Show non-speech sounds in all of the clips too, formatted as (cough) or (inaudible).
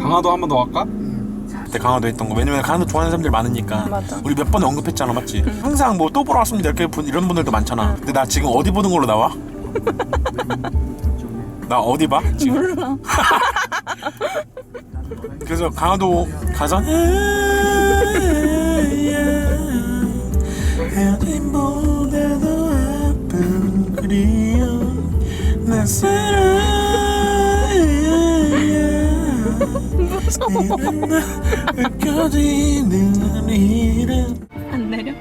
강화도 한 번 더 갈까? 그때 강화도 했던 거 왜냐면 강화도 좋아하는 사람들 많으니까 맞아. 우리 몇 번 언급했잖아 맞지? 항상 뭐 또 보러 왔으면 이렇게 분- 이런 분들도 많잖아 근데 나 지금 어디 보는 걸로 나와? (laughs) 나 어디 봐? 지금? 몰라. (laughs) 그래서 강화도 가서 헤어짐보다도 아픈 그리움 내 사랑 안 내려?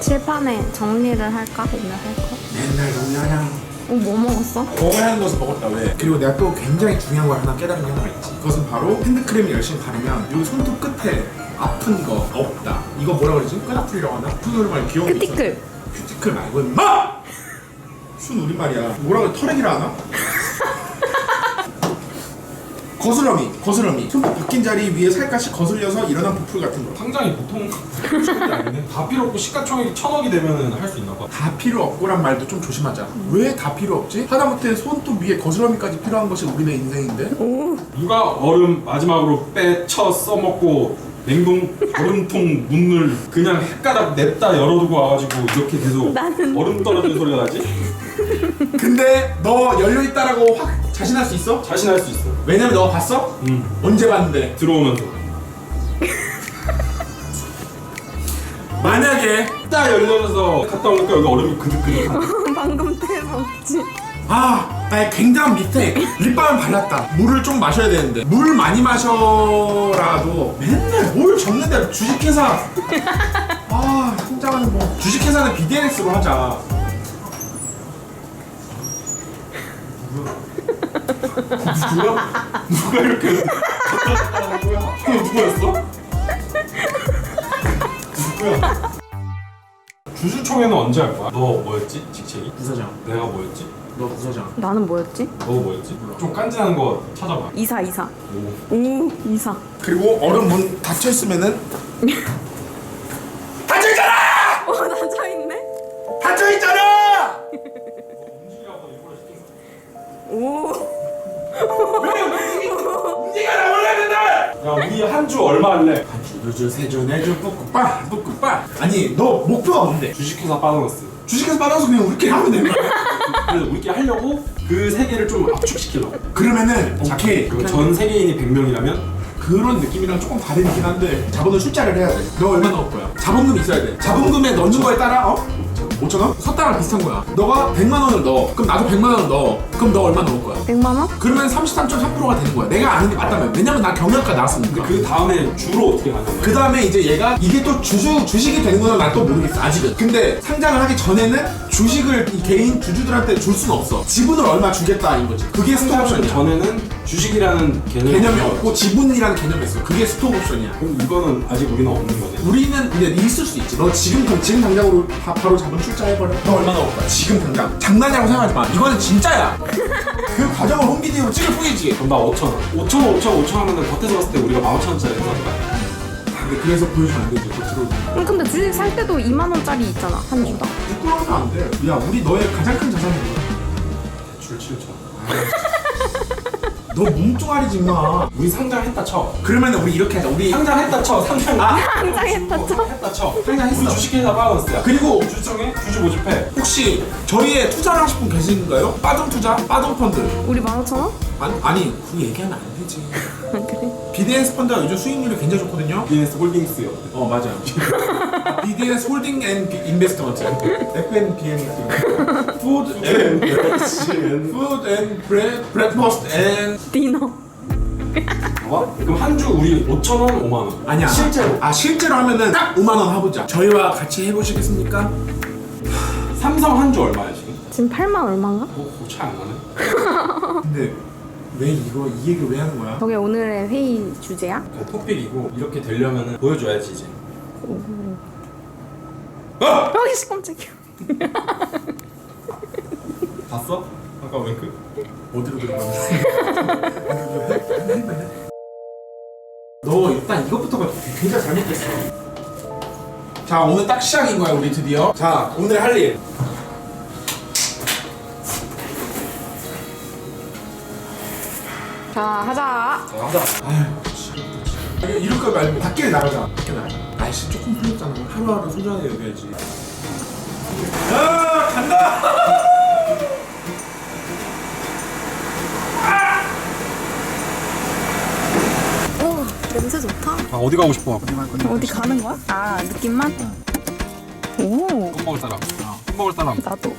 칠판에 정리를 할까? 오늘 할 거? 맨날 정리하냐 어, 뭐 먹었어? 먹어야 하는 것을 먹었다 왜 그리고 내가 또 굉장히 중요한 걸 하나 깨달은 게 하나 있지 그것은 바로 핸드크림을 열심히 바르면 여기 손톱 끝에 아픈 거 없다 이거 뭐라 그러지? 끄다풀이라고 하나? 순 우리말 귀여운 게 있어. 크티클. 큐티클 말고 임마! 순 우리말이야 뭐라 그래 털액이라 하나? 거스러미 거스러미 손톱 바뀐 자리 위에 살갗이 거슬려서 일어난 부풀 같은 거. 상장이 보통 절대 아닌데? 다 필요 없고 시가총액이 천억이 되면 할 수 있나 봐. 다 필요 없고란 말도 좀 조심하자. 왜 다 필요 없지? 하다못해 손톱 위에 거스러미까지 필요한 것이 우리네 인생인데? 누가 얼음 마지막으로 빼쳐 써먹고 냉동 얼음통 문을 그냥 헷가닥 냅다 열어두고 와가지고 이렇게 계속 나는- 얼음 떨어지는 소리가 나지? 근데 너 열려 있다라고 확 자신할 수 있어? 자신할 수 있어 왜냐면 너 봤어? 응 언제 봤는데? 들어오면서. (laughs) 만약에 딱 열려서 갔다 오니까 여기 얼음이 그득그득. (laughs) 방금 대먹지. 아, 나의 굉장한 미스테이크 립밤을 발랐다. 물을 좀 마셔야 되는데. 물 많이 마셔라도 맨날 뭘 적는데 주식회사. (laughs) 아 성장하는 뭐 주식회사는 BDS로 하자 누가? 누가 이렇게 거야? (laughs) 그거 누구였어? 누구야? 주주총회는 언제 할 거야? 너 뭐였지? 직책이? 부사장 내가 뭐였지? 너 부사장 나는 뭐였지? 너 뭐였지? 좀 깐진한 거 찾아봐 이사, 이사. 오. 오, 이사. 그리고 얼음 문 닫혀 있으면은 (laughs) 한 주 얼마 할래? 두주 세주 네주 뿌꾸빠 뿌꾸빠 아니 너 목표가 뭔데? 주식회사 빠져났어 주식회사 받아서 그냥 우리끼리 하면 되는 거야? (laughs) 그래서 우리끼리 하려고 그 세계를 좀 압축시키려고. 그러면은 오케이. 그전 세계인이 100명이라면? 그런 느낌이랑 조금 다르긴 한데 자본을 숫자를 해야 돼너 얼마 넣을 거야? 자본금 있어야 돼. 자본금에 넣는 거에 따라 어? 5천 원? 섰다랑 비슷한 거야 너가 100만 원을 넣어 그럼 나도 100만 원을 넣어 그럼 너 얼마 넣을 거야? 100만 원? 그러면 33.3%가 되는 거야 내가 아는 게 맞다면 왜냐면 나 경영과 나왔으니까 그 다음에 주로 어떻게 가냐 그 다음에 이제 얘가 이게 또 주주 주식이 되는 거는 난 또 모르겠어 아직은. 근데 상장을 하기 전에는 주식을 이 개인 주주들한테 줄 수는 없어. 지분을 얼마 주겠다인 거지. 그게 스톡 상장하기 옵션이야. 전에는 주식이라는 개념이 개념이. 없고 지분이라는 개념이 있어. 그게 스톡 옵션이야. 그럼 이거는 아직 우리는 없는 거네 우리는 근데 있을 수 있지. 너 지금 당- 지금 당장으로 바, 바로 자본 출자해버려. 너 얼마 넣을 거야? 지금 당장. 장난이라고 생각하지 마. 이거는 진짜야. (laughs) 그 과정을 홈비디오로 찍을 뿐이지. 그럼 나 5천 원 5천 원 5천 원 5천 원 하면 겉에서 봤을 때 우리가 15,000원짜리 사는 거야 근데 그래서 보여주면 안 되지. 겉으로. 응, 근데 주식 살 때도 2만 원짜리 있잖아, 한 주당. 부끄러워서 안 돼. 야, 우리 너의 가장 큰 자산이 뭐야? 대출 7천 (laughs) 너 몸뚱아리지 마. 우리 상장했다 쳐 그러면 우리 이렇게 하자. 우리 상장했다 쳐 상장 아, 상장했다, 쳐. 했다 쳐 상장했어. 우리 주식회사 빠졌어요 그리고 주주총회 주주 모집해 혹시 저희의 투자를 하실 분 계신가요? 빠동 투자, 빠동 펀드. 우리 15,000원? 아니, 아니 그 얘기하면 안 되지. 그래. BDS 펀드가 요즘 수익률이 굉장히 좋거든요. 비즈니스 홀딩스요 어 맞아요. (laughs) BDS 홀딩 앤 인베스트먼트. FNBN. 푸드 앤 푸드 앤 브레 브레퍼스트 앤 디너. 봐봐 그럼 한 주 우리 5천 원 5만 원 아니야. 실제로 아 실제로 하면은 딱 5만 원 해보자. 저희와 같이 해보시겠습니까? 삼성 한 주 얼마야 지금? 지금 8만 얼마인가? 어, 차이 안 나네 (laughs) 근데 왜 이거 이 얘기를 왜 하는 거야? 저게 오늘의 회의 주제야? 그 토픽이고 이렇게 되려면 보여줘야지 이제 아! 여기 씨 깜짝이야. (laughs) 봤어? 아까 윙크? 어디로 들어가는 거야? (laughs) 너 일단 이것부터가 굉장히 잘 먹겠어. 자 오늘 딱 시작인 거야 우리 드디어. 자 오늘 할 일. 자, 하자. 나가자. 아유 미치겠다. 이럴 거 말고 밖에 나가자. 밖에 나가자. 날씨 조금 풀렸잖아. 하루하루 소중하게 여겨야지. 야 간다. 오, 냄새 좋다. 아 어디 가고 싶어? 어디 가는 거야? 아, 느낌만? 오, 밥 먹을 사람. 밥 먹을 사람. 나도.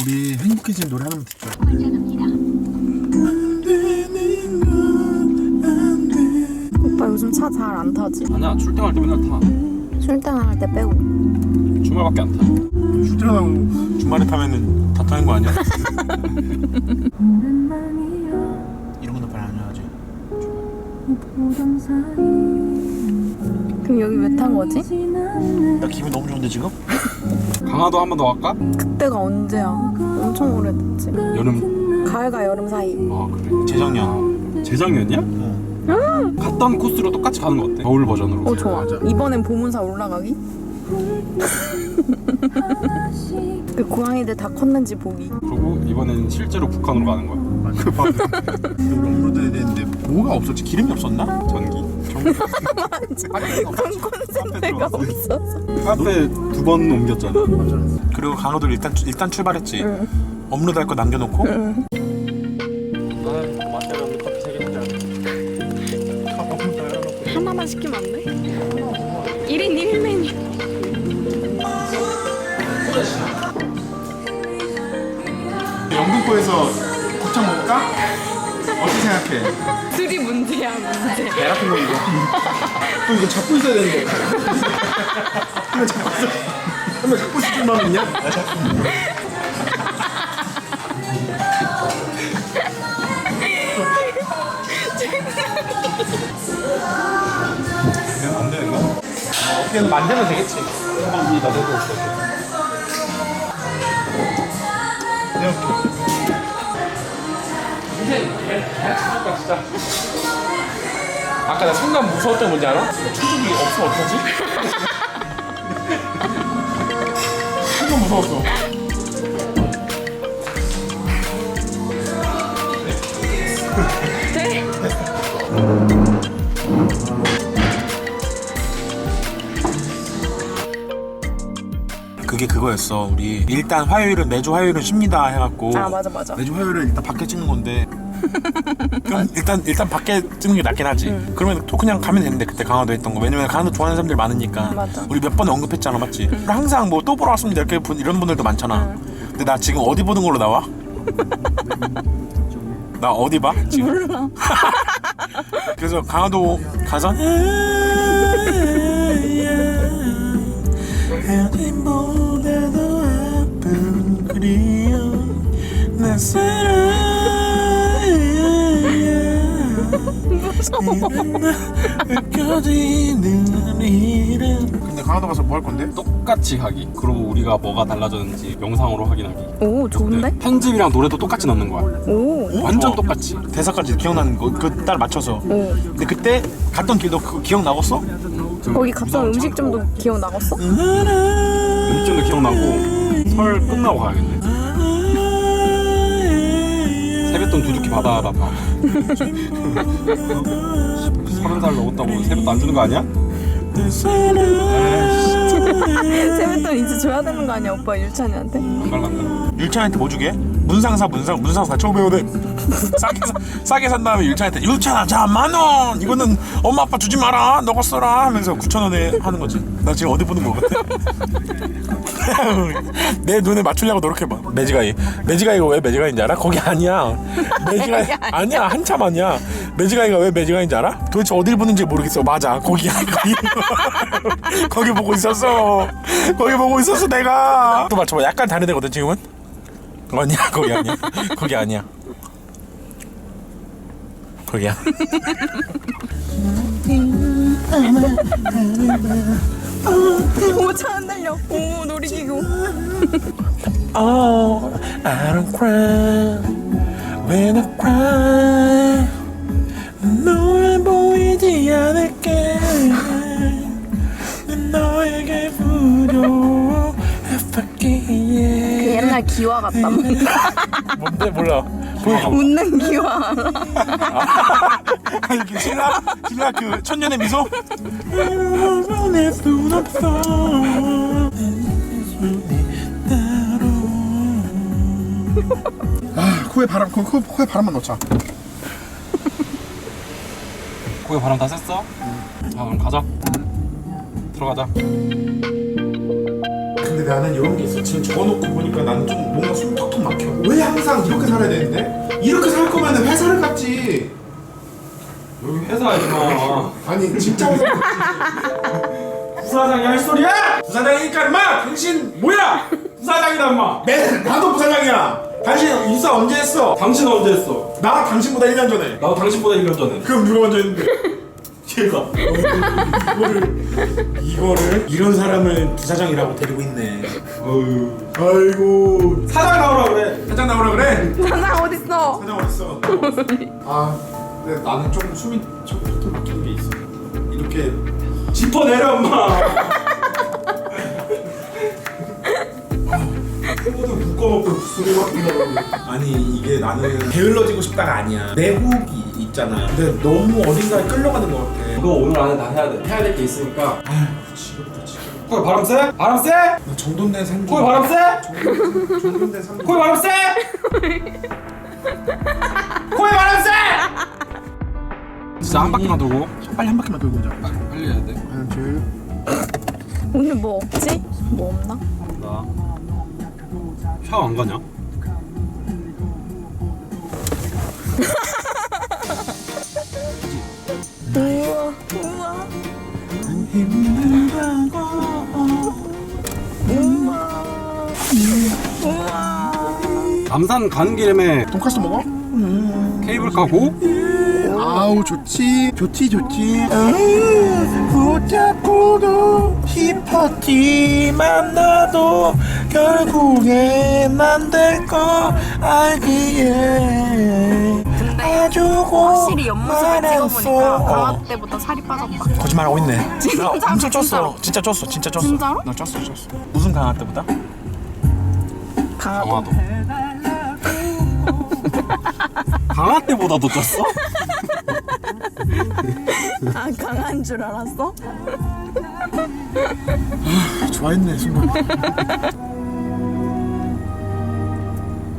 우리 행복해진 노래 하나만 듣자. 오빠 요즘 차 잘 안 타지? 아니야 출퇴근할 때 맨날 타. 출퇴근할 때 빼고. 주말밖에 안 타. 출퇴근하고 주말에 타면은 다 타는 거 아니야? (laughs) 이런 거는 별로 안 좋아하지. 그럼 여기 왜 탄 거지? 나 기분 너무 좋은데 지금? 강화도 한 번 더 갈까? 그때가 언제야? 엄청 오래됐지. 여름. 가을과 여름 사이. 아 그래. 재작년. 재작년이야? 갔던 코스로 똑같이 가는 거 어때? 겨울 버전으로. 어, 좋아. 맞아. 이번엔 보문사 올라가기? (laughs) 그 고양이들 다 컸는지 보기. 그리고 이번엔 실제로 북한으로 가는 거야. (laughs) 그 밥. 업로드 해야 되는데 뭐가 없었지? 기름이 없었나? 전기. 그런 콘센트가 없어서. 카페 두 번 옮겼잖아. 그리고 강호도 일단 일단 출발했지. 업로드 할 거 남겨놓고. 하나만 시키면 안 돼? 1인 1인 메뉴. 영등포에서 곱창 먹을까? 어떻게 생각해? 둘이 문제야, 문제. 배 같은 거 이거. 또 이거 잡고 있어야 되는데. 한번 잡고 있어. 한번 잡고 있을 줄만 있냐? 나 잡고. 안 되는 거야? 어떻게든 만들면 되겠지. 한번 나도 해보고 싶어. 아까 나 순간 무서웠던 게 뭔지 알아? 충격이 없으면 어떡하지? 순간 무서웠어. 그게 그거였어. 우리 일단 화요일은 매주 화요일은 쉽니다 해갖고 아, 맞아, 맞아. 매주 화요일은 일단 밖에 찍는 건데 그럼 일단 일단 밖에 찍는 게 낫긴 하지. 그러면 또 그냥 가면 되는데 그때 강화도 했던 거. 왜냐면 강화도 좋아하는 사람들 많으니까. 맞아. 우리 몇 번 언급했잖아, 맞지? 그리고 항상 뭐 또 보러 왔습니다 이렇게 분- 이런 분들도 많잖아. 근데 나 지금 어디 보는 걸로 나와? 나 어디 봐? 지금? 몰라. 그래서 강화도 가서 헤어짐보다도 아픈 그리움 내 근데 강화도 가서 뭐 할 건데? 똑같이 하기. 그리고 우리가 뭐가 달라졌는지 영상으로 확인하기. 오, 좋은데? 편집이랑 노래도 똑같이 넣는 거야. 오. 완전 똑같이. 대사까지 기억나는 거그딸 맞춰서 오. 근데 그때 갔던 길도 그거 기억 나겠어? 거기 갔던 음식점도 기억 나갔어? 음식점도 기억나고 설 끝나고 가야겠네. 두둑히 받아라 봐. 서른 살 넘었다고 세뱃돈 안 주는 거 아니야? 세뱃돈 이제 줘야 되는 거 아니야, 오빠 유찬이한테? 안 갈란다. 율찬한테 뭐 주게? 문상사 문상 문상사 처음 배우네 싸게 사, 싸게 산 다음에 율찬한테 율찬아 자 만원 이거는 엄마 아빠 주지 마라 너가 써라 하면서 9천 원에 하는 거지 나 지금 어디 보는 거 같아? 내 눈에 맞추려고 노력해봐. 매지가이. 매지가이가 왜 매지가이인지 알아? 거기 아니야. 매지가이 (laughs) 아니야. 한참 아니야. 매지가이가 왜 매지가이인지 알아? 도대체 어딜 보는지 모르겠어. 맞아. 거기야 거기. (laughs) 거기 보고 있었어. 거기 보고 있었어 내가. 또 맞춰봐. 약간 다른 데거든 지금은? 아니야. 거기 아니야. 거기 아니야. 거기야 (laughs) 오, 차안 달려. 오, 놀이기구. Oh I don't cry When I cry 너를 보이지 않을게 난 너에게 부러워 그 옛날 기와 같다. (laughs) 뭔데 몰라 웃는 기와. 알아? 아 이렇게 신라 신라 그 천년의 미소? 아 코에 바람 코, 코, 코에 바람만 넣자. 거기 바람 다 쐈어? 자 그럼 가자. 들어가자 근데 나는 이런 게 있어 지금 적어놓고 보니까 나는 좀 뭔가 숨 턱턱 막혀 왜 항상 이렇게 살아야 되는데? 이렇게 살 거면 회사를 갔지 여기 회사야 임마 아니 진짜 회사 갔지 부사장이 할 소리야! 부사장이니까 인마 당신 뭐야 부사장이다 임마 맨 나도 부사장이야 당신 입사 언제 했어? 당신 언제 했어? 나 당신보다 1년 전에 나도 당신보다 1년 전에 그럼 누가 먼저 했는데? 얘가 이거를 이거를 이런 사람을 부사장이라고 데리고 있네. 어휴 아이고 사장 나오라 그래 사장 나오라 그래? 사장 어딨어? 사장 어딨어? 아 근데 나는 좀 숨이 좀 턱턱 막히는 게 있어. 이렇게 짚어 내려 엄마 코도 묶어놓고 숨이 막힌다고. 아니 이게 나는 게을러지고 싶다가 아니야. 내 호흡이 있잖아. 근데 너무 어딘가에 끌려가는 것 같아. 너 오늘 안에 다 해야 돼 해야 될 게 있으니까. 아휴 지겹다 지겹. 코에 바람 쐬? 바람 쐬? 나 정돈된 삶. 코에 바람 쐬? 정돈된 삶. 코에 바람 쐬? 코에 바람 쐬? 진짜 한 바퀴만 돌고 빨리 한 바퀴만 돌고 오자. 빨리 해야 돼 하나 둘. 오늘 뭐 없지? 뭐 없나? 나 샤워 안 가냐? (laughs) 남산 가는 길에 돈까스 먹어? 케이블 카고? 아우 좋지. 좋지 좋지. 붙잡고도 싶었지 만 나도 결국엔 안될거 알기에 아주 확실히 옆모습을 찍어보니까 어. 방학 때보다 살이 빠졌다 거짓말하고 있네 (laughs) 진짜? 나 엄청 진짜로? 쪘어 진짜 쪘어 진짜 쪘어 진짜로? 나 쪘어 쪘어 무슨 강화 때보다? 강화도 강화 때보다 더 쪘어? 아 강한 줄 알았어? 좋아했네 순간 (laughs)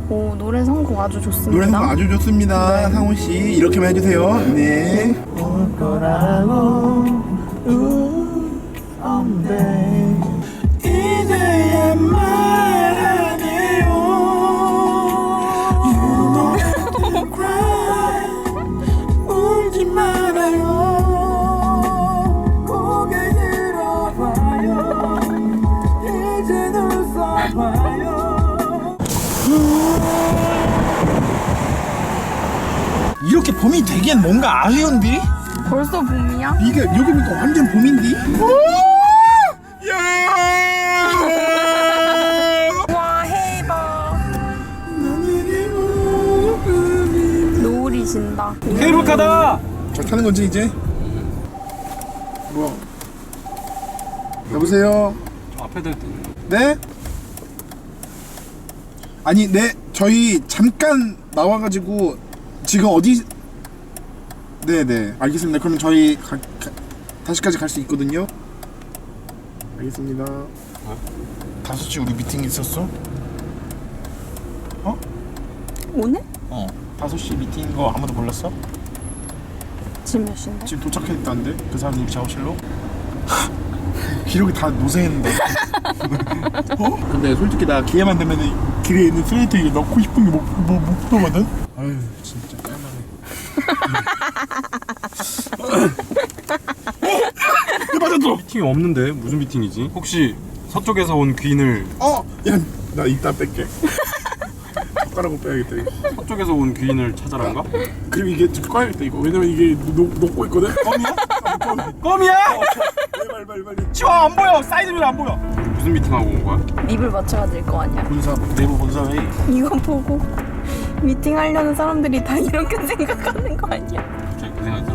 오 노래 선곡 아주 좋습니다 노래 선곡 아주 좋습니다. 상훈 씨 이렇게만 해주세요. 네. 올 거라고 이 되기엔 뭔가 아쉬운디? 벌써 봄이야? 이게 여기 보니까 완전 봄인디? 와 해봐 노을이 진다 케이블카다! 잘 타는 건지 이제? 뭐? 여보세요. 앞에 들 네? 아니 네 저희 잠깐 나와가지고 지금 어디? 네네 알겠습니다. 그럼 저희 가, 가, 다시까지 갈 수 있거든요. 알겠습니다. 다섯 시 우리 미팅 있었어? 오늘? 어 다섯 시 미팅인 거 아무도 몰랐어? 지금 몇 시인데? 지금 도착했다는데 그 사람 우리 작업실로 (laughs) 기록이 다 노쇠했는데 (laughs) 어? 근데 솔직히 나 기회만 되면 길에 있는 쓰레기통에 넣고 싶은 게못못 보거든 아유 진짜 깔만해 (laughs) 내 맞아들어. 미팅 없는데 무슨 미팅이지? 혹시 서쪽에서 온 귀인을 어, 야 나 이따 뺄게. 젓가락을 빼야겠다. 이거. 서쪽에서 온 귀인을 찾아라인가? 그리고 이게 좀 꺼야겠다 이거. 왜냐면 이게 녹, 녹고 있거든. 껌이야? 껌이야! 어, 빨리 빨리 빨리 빨리. 치워 안 보여. 사이드면 안 보여. 무슨 미팅하고 온 거야? 입을 맞춰야 될 거 아니야. 본사 내부 본사 회의. 이거 보고 미팅하려는 사람들이 다 이렇게 생각하는 거 아니야.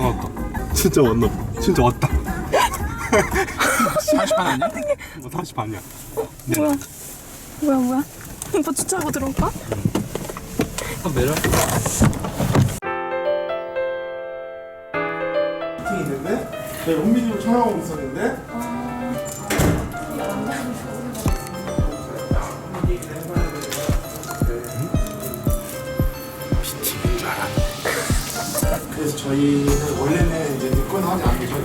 왔다. 진짜 왔나 진짜 왔다. 40반 아니야? 뭐 40반이야. 네. 뭐야? 뭐야 뭐야? 오빠 (laughs) 뭐 주차하고 들어올까? 한번 내려. 저희 홍민이로 촬영하고 있었는데 그래서 저희는 원래는 이제 늦거나 하지 않죠.